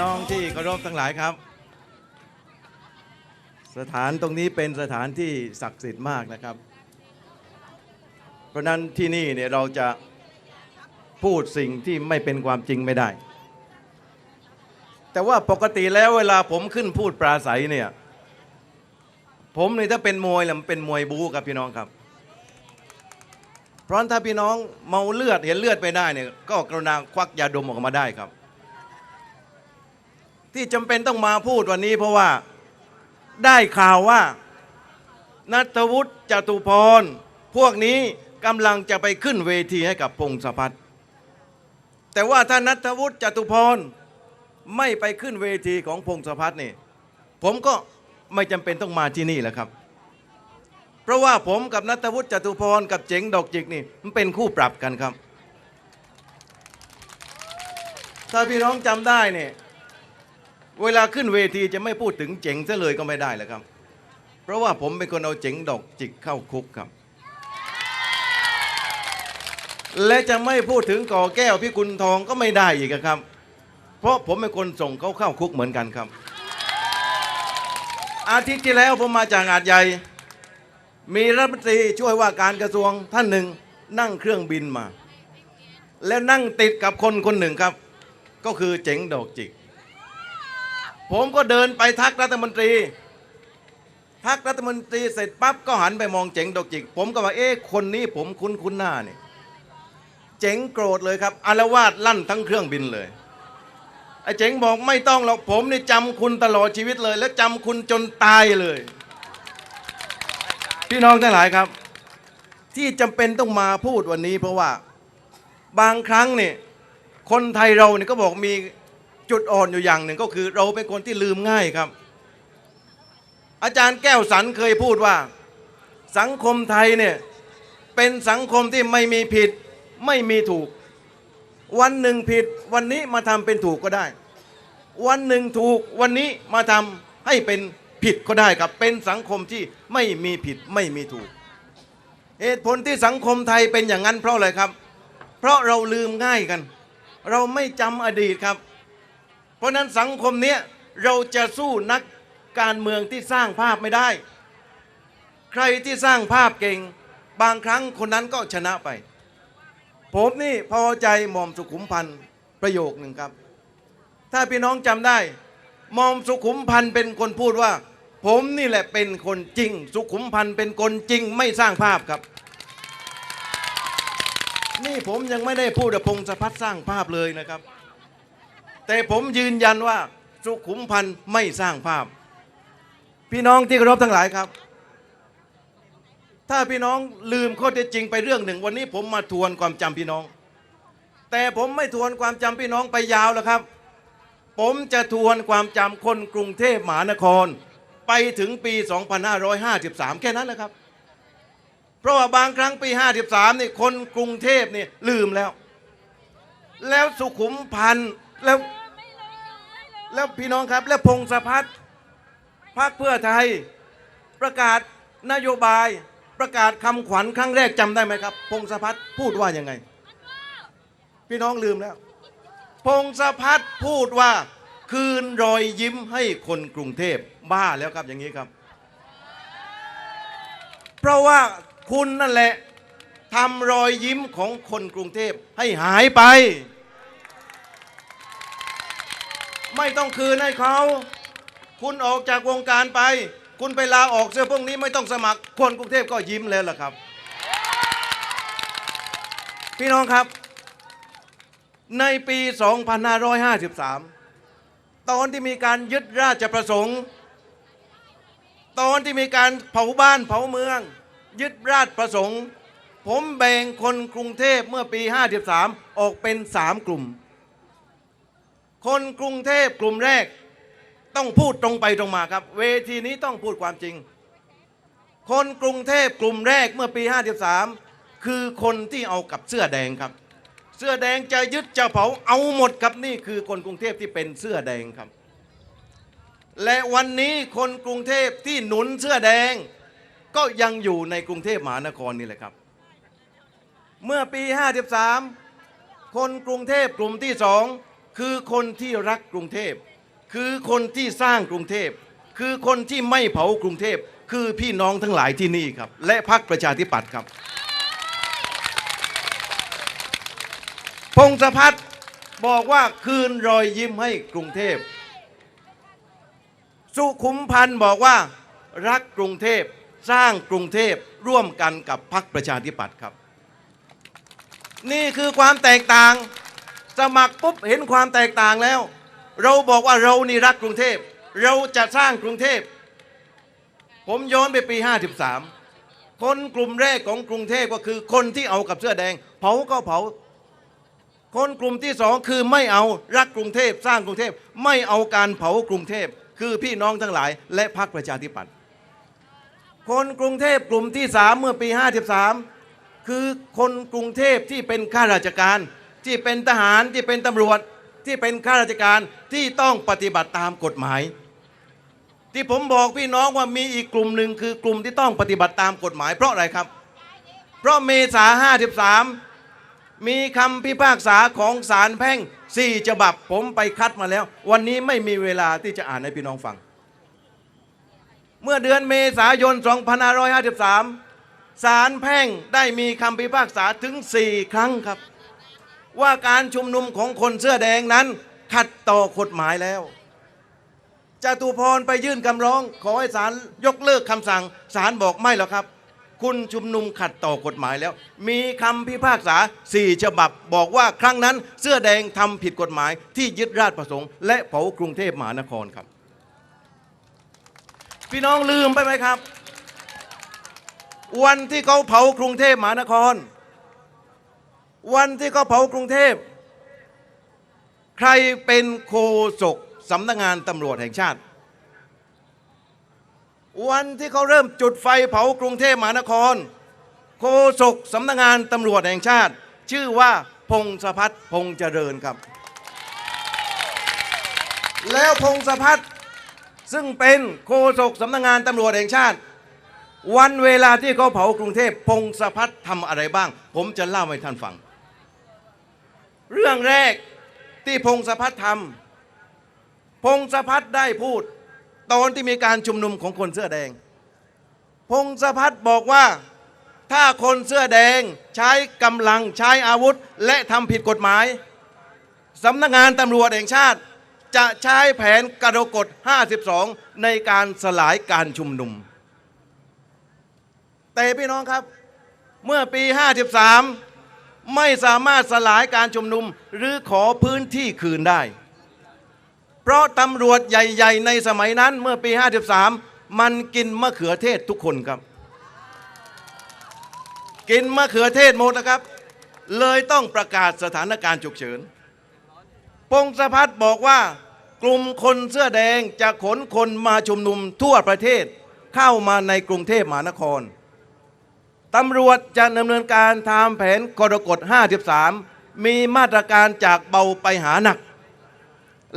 น้องที่เคารพทั้งหลายครับ สถานตรงนี้เป็นสถานที่ศักดิ์สิทธิ์มากนะครับ เพราะนั้นที่นี่เนี่ยเราจะพูดสิ่งที่ไม่เป็นความจริงไม่ได้ แต่ว่าปกติแล้วเวลาผมขึ้นพูดปราศัยเนี่ย ผมเนี่ยถ้าเป็นมวยแล้วมันเป็นมวยบู๊ครับพี่น้องครับ เพราะถ้าพี่น้องเมาเลือดเห็นเลือดไปได้เนี่ยก็กรุณาควักยาดมออกมาได้ครับ ที่จำเป็นต้องมาพูดวันนี้เพราะว่าได้ข่าวว่า นัทวุฒิจตุพร พวกนี้กำลังจะไปขึ้นเวทีให้กับพงศพัฒน์แต่ว่าถ้านัทวุฒิจตุพรไม่ไปขึ้นเวทีของพงศพัฒน์นี่ผมก็ไม่จำเป็นต้องมาที่นี่แหละครับ เพราะว่าผมกับนัทวุฒิจตุพรกับเจ๋งดอกจิกนี่มันเป็นคู่ปรับกันครับ ถ้าพี่น้องจำได้เนี่ย เวลาขึ้นเวทีจะไม่พูดถึงเจ๋งซะเลยก็ไม่ได้เลยครับ เพราะว่าผมเป็นคนเอาเจ๋งดอกจิกเข้าคุกครับ และจะไม่พูดถึงก่อแก้วพี่กุลทองก็ไม่ได้อีกครับ เพราะผมเป็นคนส่งเขาเข้าคุกเหมือนกันครับ อาทิตย์ที่แล้วผมมาจากหาดใหญ่ มีรัฐมนตรีช่วยว่าการกระทรวงท่านหนึ่งนั่งเครื่องบินมา แล้วนั่งติดกับคนคนหนึ่งครับ ก็คือเจ๋งดอกจิก ผมก็เดินไปทักรัฐมนตรี ทักรัฐมนตรีเสร็จปั๊บก็หันไปมองเจ๋งดอกจิก ผมก็ว่าเอ๊ะคนนี้ผมคุ้นคุ้นหน้าเนี่ยเจ๋งโกรธเลยครับอารวาสลั่นทั้งเครื่องบินเลยไอ้เจ๋งบอกไม่ต้องหรอกผมนี่จำคุณตลอดชีวิตเลย และจำคุณจนตายเลย พี่น้องทั้งหลายครับ ที่จำเป็นต้องมาพูดวันนี้ เพราะว่าบางครั้งเนี่ยคนไทยเราเนี่ยก็บอกมี จุดอ่อนอยู่อย่างหนึ่งก็คือเราเป็นคนที่ลืมง่ายครับ อาจารย์แก้วสันเคยพูดว่า สังคมไทยเนี่ยเป็นสังคมที่ไม่มีผิดไม่มีถูก วันหนึ่งผิดวันนี้มาทำเป็นถูกก็ได้ วันหนึ่งถูกวันนี้มาทำให้เป็นผิดก็ได้ครับ เป็นสังคมที่ไม่มีผิดไม่มีถูก เหตุผลที่สังคมไทยเป็นอย่างนั้นเพราะอะไรครับ เพราะเราลืมง่ายกัน เราไม่จำอดีตครับ เพราะนั้นสังคมเนี้ยเราจะสู้นักการเมืองที่สร้างภาพไม่ได้ ใครที่สร้างภาพเก่ง บางครั้งคนนั้นก็ชนะไป ผมนี่พอใจหม่อมสุขุมพันธ์ประโยคหนึ่งครับ ถ้าพี่น้องจำได้หม่อมสุขุมพันธ์เป็นคนพูดว่า ผมนี่แหละเป็นคนจริง สุขุมพันธ์เป็นคนจริงไม่สร้างภาพครับ นี่ผมยังไม่ได้พูดกับพงศพัฒน์สร้างภาพเลยนะครับ แต่ผมยืนยันว่าสุขุมพันธ์ไม่สร้างภาพ พี่น้องที่เคารพทั้งหลายครับ ถ้าพี่น้องลืมข้อเท็จจริงไปเรื่องหนึ่ง วันนี้ผมมาทวนความจำพี่น้อง แต่ผมไม่ทวนความจำพี่น้องไปยาวแล้วครับ ผมจะทวนความจำคนกรุงเทพมหานคร ไปถึงปี 2553 แค่นั้นแหละครับ เพราะว่าบางครั้งปี 53นี่คนกรุงเทพนี่ลืมแล้ว แล้วสุขุมพันธ์ แล้วแล้วพี่น้องครับ แล้วพงศพัฒน์พรรคเพื่อไทย ประกาศนโยบาย ประกาศคำขวัญครั้งแรกจำได้ไหมครับ พงศพัฒน์พูดว่ายังไง พี่น้องลืมแล้ว พงศพัฒน์พูดว่าคืนรอยยิ้มให้คนกรุงเทพบ้าแล้วครับอย่างนี้ครับ เพราะว่าคุณนั่นแหละทำรอยยิ้มของคนกรุงเทพให้หายไป ไม่ต้องคืนให้เขา คุณออกจากวงการไป คุณไปลาออกเสื้อพวกนี้ไม่ต้องสมัคร คนกรุงเทพก็ยิ้มแล้วล่ะครับ พี่น้องครับ ในปี 2553 ตอนที่มีการยึดราชประสงค์ ตอนที่มีการเผาบ้านเผาเมือง ยึดราชประสงค์ ผมแบ่งคนกรุงเทพเมื่อปี 53 ออกเป็น 3 กลุ่ม คนกรุงเทพกลุ่มแรก ต้องพูดตรงไปตรงมาครับ เวทีนี้ต้องพูดความจริง คนกรุงเทพกลุ่มแรกเมื่อปี 53 คือคนที่เอากับเสื้อแดงครับ เสื้อแดงจะยึดจะเผาเอาหมดครับนี่คือคนกรุงเทพที่เป็นเสื้อแดงครับ และวันนี้คนกรุงเทพที่หนุนเสื้อแดง ก็ยังอยู่ในกรุงเทพมหานครนี่แหละครับ เมื่อปี 53 คนกรุงเทพกลุ่มที่สอง คือคนที่รักกรุงเทพ คือคนที่สร้างกรุงเทพ คือคนที่ไม่เผากรุงเทพ คือพี่น้องทั้งหลายที่นี่ครับ และพรรคประชาธิปัตย์ครับ พงศพัฒน์บอกว่าคืนรอยยิ้มให้กรุงเทพ สุขุมพันธ์บอกว่ารักกรุงเทพสร้างกรุงเทพร่วมกันกับพรรคประชาธิปัตย์ครับ นี่คือความแตกต่าง สมัครปุ๊บเห็นความแตกต่างแล้ว เราบอกว่าเรานี่รักกรุงเทพ เราจะสร้างกรุงเทพ ผมย้อนไปปี 53 คนกลุ่มแรกของกรุงเทพก็คือคนที่เอากับเสื้อแดง เผาก็เผา คนกลุ่มที่สองคือไม่เอารักกรุงเทพสร้างกรุงเทพไม่เอาการเผากรุงเทพคือพี่น้องทั้งหลาย และพรรคประชาธิปัตย์คนกรุงเทพกลุ่มที่สามเมื่อปี 53 คือคนกรุงเทพที่เป็นข้าราชการ ที่เป็นทหารที่เป็นตำรวจที่เป็นข้าราชการที่ต้องปฏิบัติตามกฎหมาย ที่ผมบอกพี่น้องว่ามีอีกกลุ่มหนึ่งคือกลุ่มที่ต้องปฏิบัติตามกฎหมาย เพราะอะไรครับ เพราะเมษา53 มีคำพิพากษาของศาลแพ่งสี่ฉบับผมไปคัดมาแล้ว วันนี้ไม่มีเวลาที่จะอ่านให้พี่น้องฟัง เมื่อเดือนเมษายน 2553ศาลแพ่งได้มีคำพิพากษาถึง 4 ครั้งครับ ว่าการชุมนุมของคนเสื้อแดงนั้น ขัดต่อกฎหมายแล้วจตุพรไปยื่นคำร้อง ขอให้ศาลยกเลิกคำสั่งศาลบอกไม่หรอกครับ คุณชุมนุมขัดต่อกฎหมายแล้ว มีคำพิพากษาสี่ฉบับบอกว่าครั้งนั้นเสื้อแดงทำผิดกฎหมายที่ยึดราชประสงค์และเผากรุงเทพมหานครครับ พี่น้องลืมไปไหมครับ วันที่เขาเผากรุงเทพมหานคร วันที่เขาเผากรุงเทพ ใครเป็นโคศกสำนักงานตำรวจแห่งชาติ วันที่เขาเริ่มจุดไฟเผากรุงเทพมหานคร โคศกสำนักงานตำรวจแห่งชาติ ชื่อว่าพงศพัฒน์พงษเจริญครับ แล้วพงศพัฒน์ซึ่งเป็นโคศกสำนักงานตำรวจแห่งชาติ วันเวลาที่เขาเผากรุงเทพพงศพัฒน์ทำอะไรบ้าง ผมจะเล่าให้ท่านฟัง เรื่องแรกที่พงศพัฒน์ทำพงศพัฒน์ได้พูด ตอนที่มีการชุมนุมของคนเสื้อแดง พงศพัฒน์บอกว่าถ้าคนเสื้อแดงใช้กำลังใช้อาวุธ และทำผิดกฎหมายสำนักงานตำรวจแห่งชาติ จะใช้แผนกระดกฎ 52 ในการสลายการชุมนุม แต่พี่น้องครับ เมื่อปี 53 ไม่สามารถสลายการชุมนุมหรือขอพื้นที่คืนได้ เพราะตำรวจใหญ่ๆ ในสมัยนั้นเมื่อปี 53 มันกินมะเขือเทศทุกคนครับ กินมะเขือเทศหมดนะครับ เลยต้องประกาศสถานการณ์ฉุกเฉิน พงศพัฒน์บอกว่ากลุ่มคนเสื้อแดงจะขนคนมาชุมนุมทั่วประเทศเข้ามาในกรุงเทพมหานคร ตำรวจจะดำเนินการตามแผนกรกฎ 53 มีมาตรการจากเบาไปหาหนัก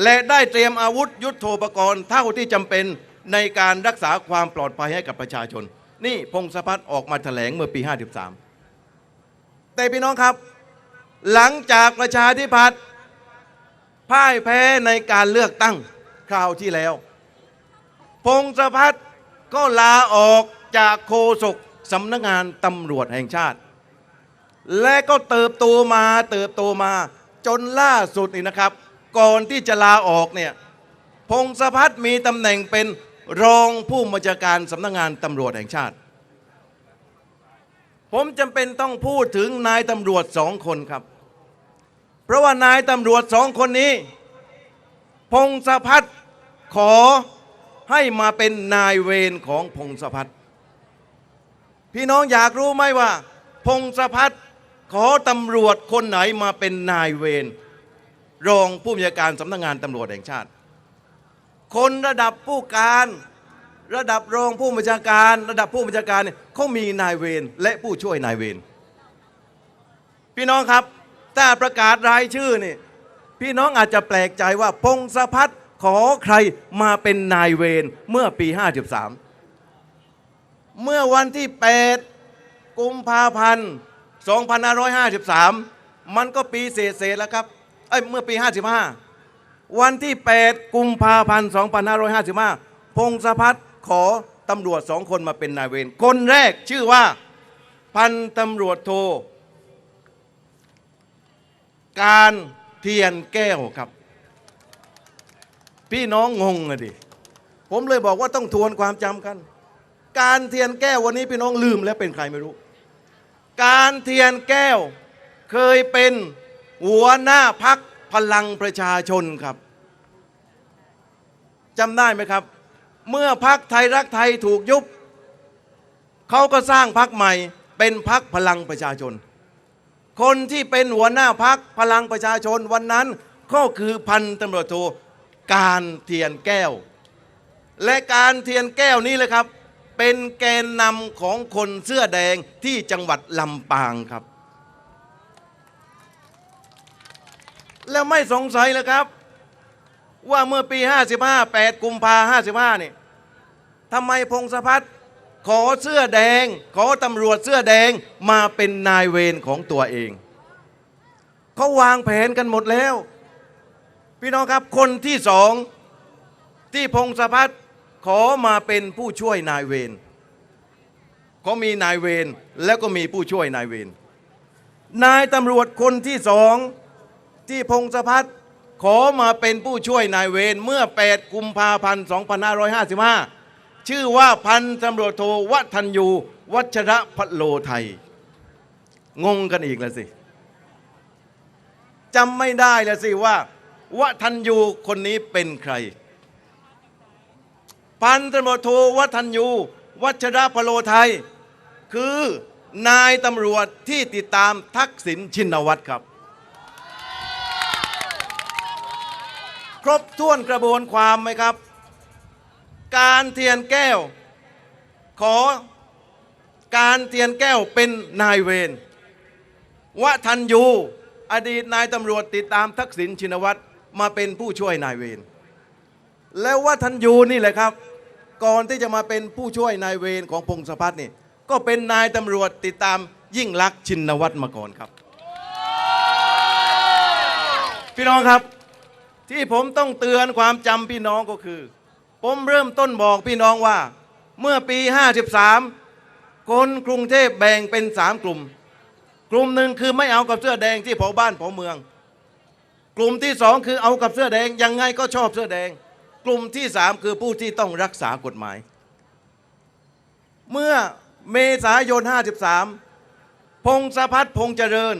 และได้เตรียมอาวุธยุทโธปกรณ์เท่าที่จำเป็นในการรักษาความปลอดภัยให้กับประชาชน นี่พงศพัฒน์ออกมาแถลงเมื่อปี 53 แต่พี่น้องครับ หลังจากประชาธิปัตย์พ่ายแพ้ในการเลือกตั้งคราวที่แล้ว พงศพัฒน์ก็ลาออกจากโฆษก สำนักงานตำรวจแห่งชาติ และก็เติบโตมาเติบโตมาจนล่าสุดนี่นะครับ ก่อนที่จะลาออกเนี่ยพงศพัฒน์มีตำแหน่งเป็นรองผู้บัญชาการสำนักงานตำรวจแห่งชาติ ผมจำเป็นต้องพูดถึงนายตำรวจสองคนครับ เพราะว่านายตำรวจสองคนนี้ พงศพัฒน์ขอให้มาเป็นนายเวรของพงศพัฒน์ พี่น้องอยากรู้ไหมว่า พงศพัฒน์ขอตำรวจคนไหนมาเป็นนายเวรรองผู้บัญชาการสำนักงานตำรวจแห่งชาติ คนระดับผู้การระดับรองผู้บัญชาการ ระดับผู้บัญชาการเนี่ยเขามีนายเวรและผู้ช่วยนายเวรพี่น้องครับถ้าประกาศรายชื่อนี่พี่น้องอาจจะแปลกใจว่าพงศพัฒน์ขอใครมาเป็นนายเวรเมื่อปี 53 เมื่อวันที่ 8 กุมภาพันธ์ 2553 มันก็ปีเศษๆแล้วครับ เอ้ย เมื่อปี 55 วันที่ 8 กุมภาพันธ์ 2555 พงศพัฒน์ขอตำรวจสองคนมาเป็นนายเวร คนแรกชื่อว่าพันตำรวจโท การเทียนแก้วครับ พี่น้องงงอะดิ ผมเลยบอกว่าต้องทวนความจำกัน การเทียนแก้ววันนี้พี่น้องลืมแล้วเป็นใครไม่รู้ การเทียนแก้วเคยเป็นหัวหน้าพักพลังประชาชนครับจำได้ไหมครับ เมื่อพักไทยรักไทยถูกยุบเขาก็สร้างพักใหม่เป็นพักพลังประชาชน คนที่เป็นหัวหน้าพักพลังประชาชนวันนั้นก็คือพันตำรวจโทการเทียนแก้ว และการเทียนแก้วนี้เลยครับ เป็นแกนนำของคนเสื้อแดงที่จังหวัดลำปางครับ แล้วไม่สงสัยเลยครับ ว่าเมื่อปี 55 8 กุมภา55นี่ทำไมพงศพัฒน์ขอเสื้อแดง ขอตำรวจเสื้อแดงมาเป็นนายเวรของตัวเองเขาวางแผนกันหมดแล้ว พี่น้องครับคนที่สองที่พงศพัฒน์ ขอมาเป็นผู้ช่วยนายเวรเขามีนายเวรแล้วก็มีผู้ช่วยนายเวรนายตำรวจคนที่สองที่พงศพัฒน์ขอมาเป็นผู้ช่วยนายเวรเมื่อ 8 กุมภาพันธ์ 2555 ชื่อว่าพันตำรวจโทวัฒนยูวัชระพัโลไทย งงกันอีกแล้วสิจำไม่ได้แล้วสิว่าวัฒนยูคนนี้เป็นใคร พันตำรวจโทวัฒนยู วัชระพโลไทย คือนายตำรวจที่ติดตามทักษิณชินวัตรครับ ครบถ้วนกระบวนความไหมครับ การเทียนแก้ว ขอการเทียนแก้วเป็นนายเวรวะทันยู อดีตนายตำรวจติดตามทักษิณชินวัตรมาเป็นผู้ช่วยนายเวรแล้วว่าทันยูนี่แหละครับ ก่อนที่จะมาเป็นผู้ช่วยนายเวรของพงศพัฒน์นี่ก็เป็นนายตำรวจติดตามยิ่งลักษณ์ชินวัตรมาก่อนครับ พี่น้องครับ ที่ผมต้องเตือนความจำพี่น้องก็คือ ผมเริ่มต้นบอกพี่น้องว่า เมื่อปี 53 คนกรุงเทพแบ่งเป็นสามกลุ่ม กลุ่มหนึ่งคือไม่เอากับเสื้อแดงที่เผาบ้านเผาเมือง กลุ่มที่สองคือเอากับเสื้อแดงยังไงก็ชอบเสื้อแดง กลุ่มที่สามคือผู้ที่ต้องรักษากฎหมาย เมื่อเมษายน 53 พงศพัฒน์พงษ์เจริญ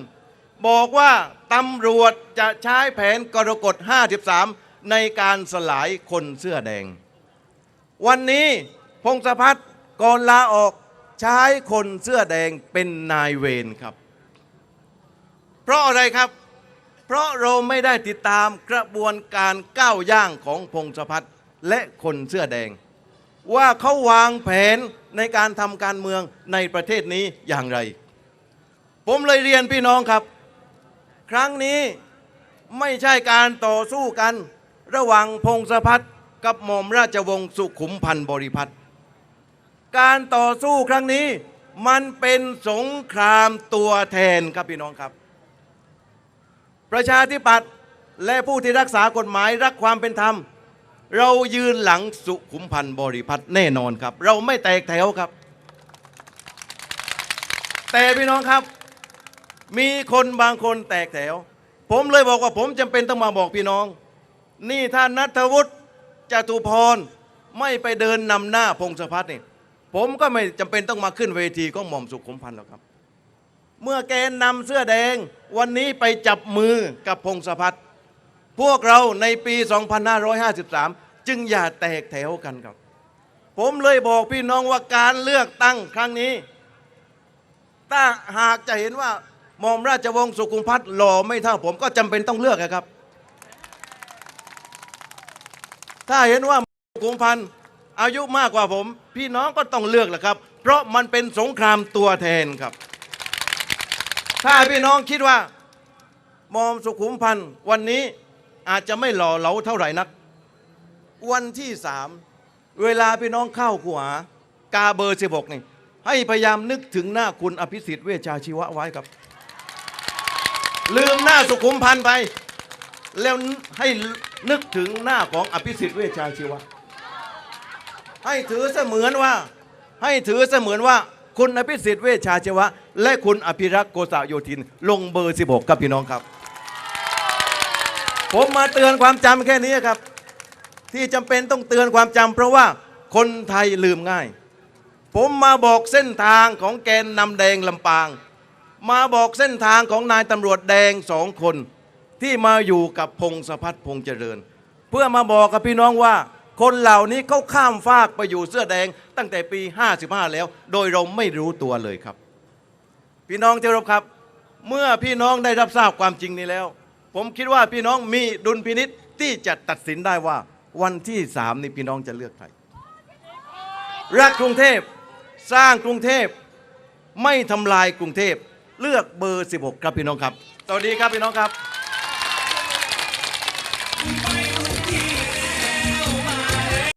บอกว่าตำรวจจะใช้แผนกรกฎ 53 ในการสลายคนเสื้อแดง วันนี้พงศพัฒน์ก่อนลาออกใช้คนเสื้อแดงเป็นนายเวรครับ เพราะอะไรครับ เพราะเราไม่ได้ติดตามกระบวนการก้าวย่างของพงศพัฒน์และคนเสื้อแดง ว่าเขาวางแผนในการทำการเมืองในประเทศนี้อย่างไร ผมเลยเรียนพี่น้องครับ ครั้งนี้ไม่ใช่การต่อสู้กันระหว่างพงศพัฒน์กับหม่อมราชวงศ์สุขุมพันธ์บริพัตรการต่อสู้ครั้งนี้มันเป็นสงครามตัวแทนครับพี่น้องครับ ประชาธิปัตย์และผู้ที่รักษากฎหมายรักความเป็นธรรม เรายืนหลังสุขุมพันธ์บริพัตรแน่นอนครับ เราไม่แตกแถวครับ แต่พี่น้องครับ มีคนบางคนแตกแถว ผมเลยบอกว่าผมจำเป็นต้องมาบอกพี่น้อง นี่ท่านนัทวุฒิจตุพรไม่ไปเดินนำหน้าพงศพัฒน์นี่ผมก็ไม่จำเป็นต้องมาขึ้นเวทีของหม่อมสุขุมพันธ์หรอกครับ เมื่อแกนนำเสื้อแดงวันนี้ไปจับมือกับพงศพัฒน์พวกเราในปี 2553 จึงอย่าแตกแถวกันครับ ผมเลยบอกพี่น้องว่าการเลือกตั้งครั้งนี้ ถ้าหากจะเห็นว่าหม่อมราชวงศ์สุขุมพัฒน์หล่อไม่เท่าผมก็จำเป็นต้องเลือกนะครับ ถ้าเห็นว่าสุขุมพันธ์อายุมากกว่าผม พี่น้องก็ต้องเลือกแหละครับ เพราะมันเป็นสงครามตัวแทนครับ ถ้าพี่น้องคิดว่ามอมสุขุมพันธ์วันนี้อาจจะไม่หล่อเหลาเท่าไหร่นัก วันที่สามเวลาพี่น้องเข้าขัวากาเบอร์สิบกนี่ให้พยายามนึกถึงหน้าคุณอภิสิทธิ์เวชชาชีวะไว้ครับ ลืมหน้าสุขุมพันธ์ไป แล้วให้นึกถึงหน้าของอภิสิทธิ์เวชชาชีวะ ให้ถือเสมือนว่า ให้ถือเสมือนว่า คุณอภิสิทธิ์เวชชาชีวะ และคุณอภิรักษ์โกษะโยธิน ลงเบอร์ 16 ครับพี่น้องครับ ผมมาเตือนความจำแค่นี้ครับ ที่จำเป็นต้องเตือนความจำเพราะว่าคนไทยลืมง่าย ผมมาบอกเส้นทางของแกนนำแดงลำปาง มาบอกเส้นทางของนายตำรวจแดงสองคน ที่มาอยู่กับพงศพัฒน์พงษ์เจริญ เพื่อมาบอกกับพี่น้องว่า คนเหล่านี้เขาข้ามฟากไปอยู่เสื้อแดงตั้งแต่ปี 55 แล้ว โดยเราไม่รู้ตัวเลยครับ พี่น้องที่เคารพครับ เมื่อพี่น้องได้รับทราบความจริงนี้แล้ว ผมคิดว่าพี่น้องมีดุลพินิษที่จะตัดสินได้ว่าวันที่สามนี้พี่น้องจะเลือกใครรักกรุงเทพสร้างกรุงเทพไม่ทำลายกรุงเทพเลือกเบอร์ 16 ครับพี่น้องครับสวัสดีครับพี่น้องครับ